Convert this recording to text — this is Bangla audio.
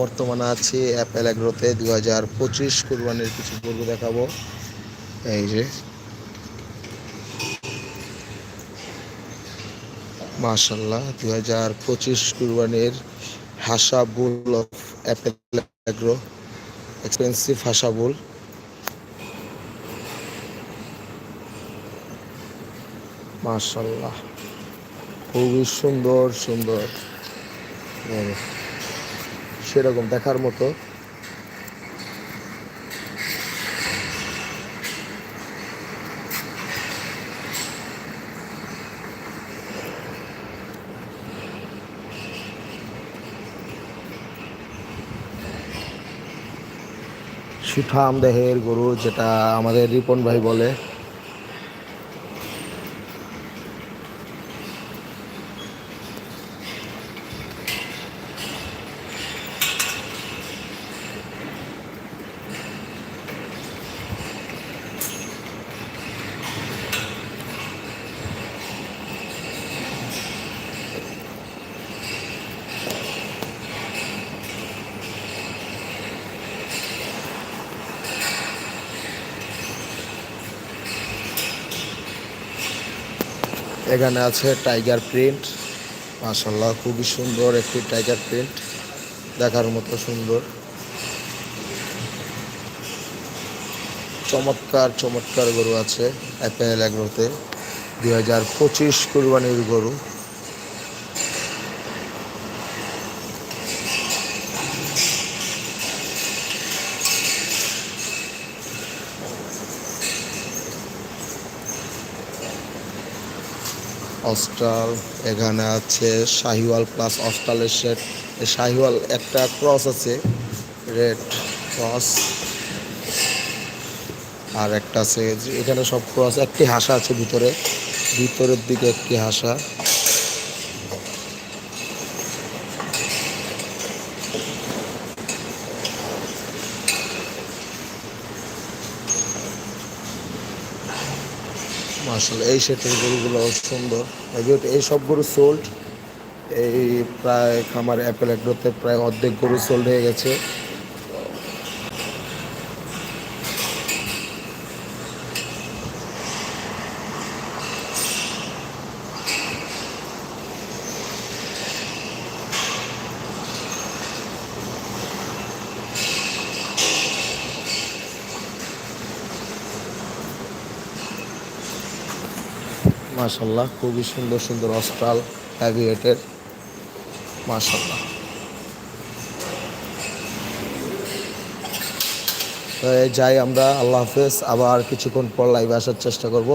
বর্তমানে আছি অ্যাপেল অ্যাগ্রোতে দু হাজার পঁচিশ কুরবানির কিছু গরু দেখাবো। এই যে। মাশাল্লাহ দু হাজার পঁচিশ কুরবানির হাসা bull of Apple agro expensive হাসা বুল। মাশাল্লাহ খুবই সুন্দর সুন্দর। সেরকম দেখার মতো। সুঠাম দেহের গরু যেটা আমাদের রিপন ভাই বলে। এখানে আছে টাইগার প্রিন্ট মাসাল্লাহ খুবই সুন্দর একটি টাইগার প্রিন্ট দেখার মতো সুন্দর। চমৎকার চমৎকার গরু আছে অ্যাপেল এগ্রোতে। দুই হাজার পঁচিশ কুরবানির গরু। অস্ট্রাল, এখানে আছে শাহিওয়াল প্লাস অস্ট্রালের সেট শাহিওয়াল একটা ক্রস আছে রেড ক্রস আর একটা আছে, এখানে সব ক্রস একটি হাসা আছে ভিতরে। ভিতরের দিকে একটি হাসা। মার্শাল এই সেটের গরুগুলো সুন্দর। এই সব গরু সোল্ড এই প্রায় খামার অ্যাপেল অ্যাগ্রোতে প্রায় অর্ধেক গরু সোল্ড হয়ে গেছে। মাশাল্লাহ খুবই সুন্দর সুন্দর অস্ট্রাল অ্যাভিয়েটের মাশাল্লাহ যাই আমরা, আল্লাহ হাফেজ, আবার কিছুক্ষণ পর লাইভে আসার চেষ্টা করব।